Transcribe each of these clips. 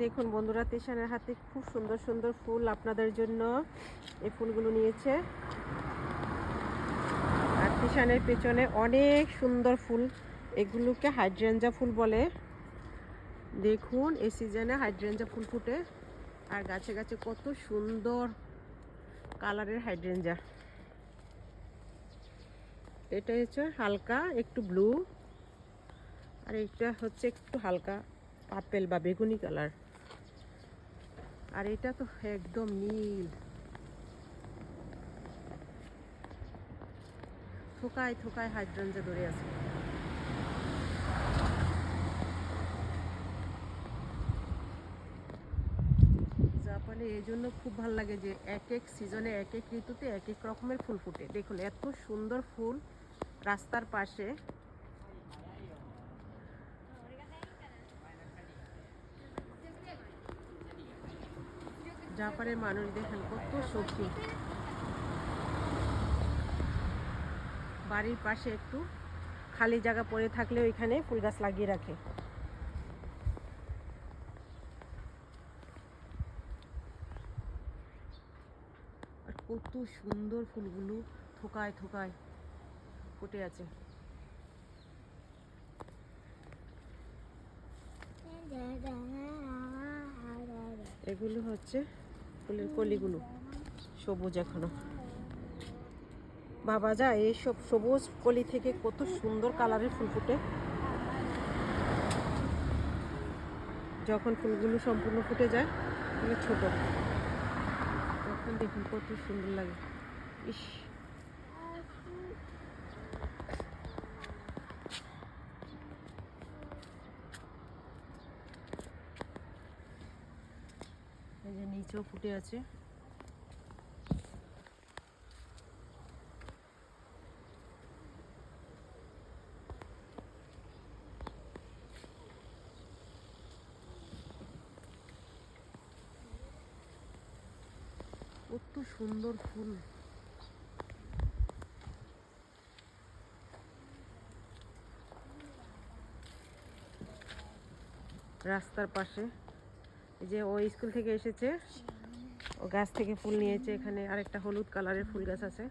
দেখুন বন্ধুরা, তেশানের হাতে খুব সুন্দর সুন্দর ফুল আপনাদের জন্য এই ফুলগুলো নিয়েছে। আর তেশানের পেছনে অনেক সুন্দর ফুল, এগুলোকে হাইড্রেঞ্জা ফুল বলে। দেখুন, এই সিজনে হাইড্রেঞ্জা ফুল ফুটে, আর গাছে গাছে কত সুন্দর কালারের হাইড্রেঞ্জা। এটা হচ্ছে হালকা, একটু ব্লু, আর এটা হচ্ছে একটু হালকা পার্পেল বা বেগুনি কালার। আর এটা তো একদম নীল। থোকায় থোকায় হাইড্রেঞ্জা ধরে আছে। জাপানে এই জন্য খুব ভালো লাগে যে এক এক সিজনে এক এক ঋতুতে এক এক রকমের ফুল ফুটে। দেখুন, এত সুন্দর ফুল রাস্তার পাশে। জাপানের মানুষ দেখেন কত সখী বাড়ির পাশে একটু খালি জায়গা পড়ে থাকলে ওইখানে ফুল গাছ লাগিয়ে রাখে। আর কত সুন্দর ফুলগুলো থোকায় থোকায় ফুটে আছে। এগুলো হচ্ছে ফুলের কলিগুলো সবুজ এখনও। বাবা যা এইসব সবুজ কলি থেকে কত সুন্দর কালারের ফুল ফুটে। যখন ফুলগুলো সম্পূর্ণ ফুটে যায় ছোট। তখন দেখুন কত সুন্দর লাগে। ইস। এই যে নিচেও ফুটে আছে। কত সুন্দর ফুল। রাস্তার পাশে। এই যে ও স্কুল থেকে এসেছে। ও গাছ থেকে ফুল নিয়েছে এখানে, আরেকটা হলুদ কালারের ফুল গাছ আছে।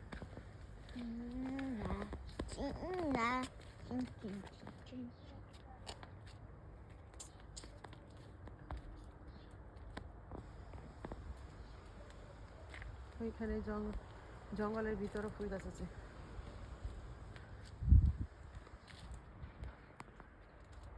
ওইখানে জঙ্গল জঙ্গলের ভিতরে ফুল গাছ আছে।